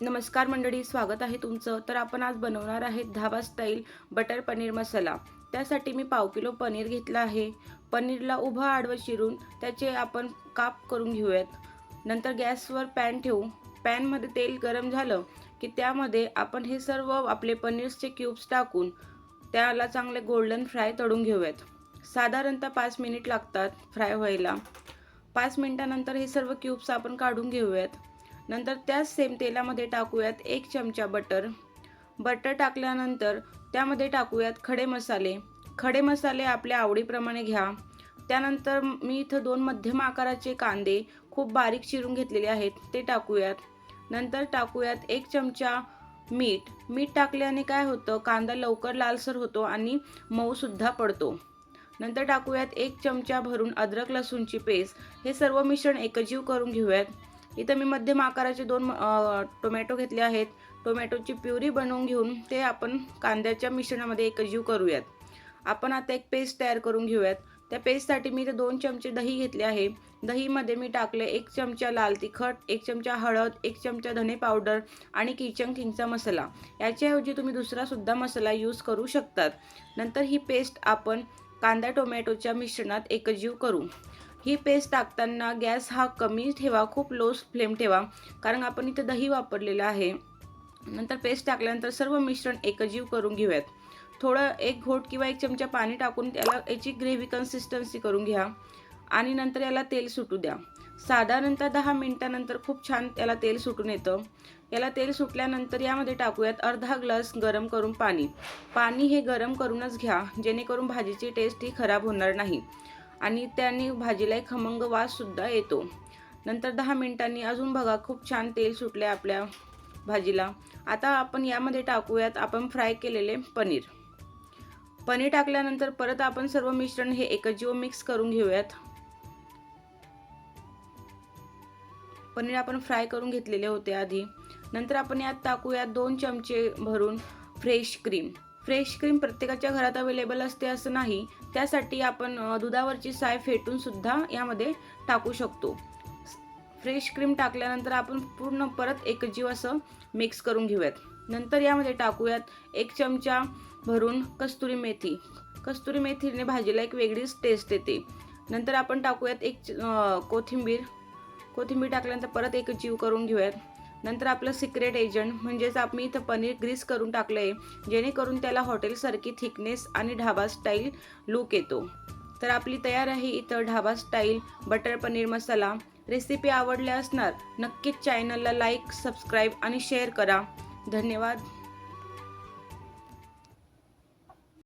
नमस्कार मंडळी स्वागत आहे तुमचं. तर आपण आज बनवणार आहे धाबा स्टाईल बटर पनीर मसाला. त्यासाठी मी पाव किलो पनीर घेतलं आहे. पनीरला उभं आडवं चिरून त्याचे आपण काप करून घेऊयात. नंतर गॅसवर पॅन ठेवू. पॅनमध्ये तेल गरम झालं की त्यामध्ये आपण हे सर्व आपले पनीर्सचे क्यूब्स टाकून त्याला चांगले गोल्डन फ्राय तळून घेऊयात. साधारणतः पाच मिनिट लागतात फ्राय व्हायला. पाच मिनिटानंतर हे सर्व क्यूब्स आपण काढून घेऊयात. नंतर त्याच सेम तेलामध्ये टाकूयात एक चमचा बटर बटर टाकल्यानंतर त्यामध्ये टाकूयात खडे मसाले. खडे मसाले आपल्या आवडीप्रमाणे घ्या. त्यानंतर मी इथं दोन मध्यम आकाराचे कांदे खूप बारीक चिरून घेतलेले आहेत ते टाकूयात. नंतर टाकूयात एक चमचा मीठ. मीठ टाकल्याने काय होतं कांदा लवकर लालसर होतो आणि मऊसुद्धा पडतो. नंतर टाकूयात एक चमचा भरून अद्रक लसूणची पेस्ट. हे सर्व मिश्रण एकजीव करून घेऊयात. इथं मी मध्यम आकाराचे दोन टोमॅटो घेतले आहेत. टोमॅटोची प्युरी बनवून घेऊन ते आपण कांद्याच्या मिश्रणामध्ये एकजीव करूयात. आपण आता एक पेस्ट तयार करून घेऊयात. त्या पेस्टसाठी मी इथे दोन चमचे दही घेतले आहे. दहीमध्ये मी टाकले एक चमचा लाल तिखट एक चमचा हळद एक चमचा धने पावडर आणि किचन किंगचा मसाला. याच्याऐवजी तुम्ही दुसरासुद्धा मसाला यूज करू शकतात. नंतर ही पेस्ट आपण कांदा टोमॅटोच्या मिश्रणात एकजीव करू. ही पेस्ट टाकताना गॅस हा कमी ठेवा खूप लो फ्लेम ठेवा. कारण आपण इथे दही वापरलेलं आहे. नंतर पेस्ट टाकल्यानंतर सर्व मिश्रण एकजीव करून घेऊयात. थोडं एक घोट किंवा एक चमचा पाणी टाकून त्याला याची ग्रेव्ही कन्सिस्टन्सी करून घ्या. आणि नंतर याला तेल सुटू द्या. साधारणतः दहा मिनटानंतर खूप छान त्याला तेल सुटून येतं. याला तेल सुटल्यानंतर यामध्ये टाकूयात अर्धा ग्लास गरम करून पाणी. पाणी हे गरम करूनच घ्या. जेणेकरून भाजीची टेस्ट ही खराब होणार नाही. आणि त्याने भाजीला एक खमंग वाससुद्धा येतो. नंतर दहा मिनिटांनी अजून बघा खूप छान तेल सुटले आपल्या भाजीला. आता आपण यामध्ये टाकूयात आपण फ्राय केलेले पनीर. पनीर टाकल्यानंतर परत आपण सर्व मिश्रण हे एकजीव मिक्स करून घेऊयात. पनीर आपण फ्राय करून घेतलेले होते आधी. नंतर आपण यात टाकूयात दोन चमचे भरून फ्रेश क्रीम. फ्रेश क्रीम प्रत्येकाच्या घरात अवेलेबल असते असं नाही. त्यासाठी आपण दुधावरची साय फेटून सुद्धा यामध्ये टाकू शकतो. फ्रेश क्रीम टाकल्यानंतर आपण पूर्ण परत एकजीव असं मिक्स करून घेऊयात. नंतर यामध्ये टाकूयात एक चमचा भरून कस्तुरी मेथी. कस्तुरी मेथीने भाजीला एक वेगळीच टेस्ट येते. नंतर आपण टाकूयात एक च- कोथिंबीर. कोथिंबीर टाकल्यानंतर परत एक जीव करून घेऊयात. नंतर आपलं सिक्रेट एजंट म्हणजेच आम्ही इथं पनीर ग्रीस करून टाकलं आहे जेणेकरून त्याला हॉटेलसारखी थिकनेस आणि ढाबा स्टाईल लुक येतो. तर आपली तयार आहे इथं dhaba style butter paneer masala. Recipe आवडल्या असणार नक्कीच चॅनलला लाईक सबस्क्राईब आणि शेअर करा. धन्यवाद.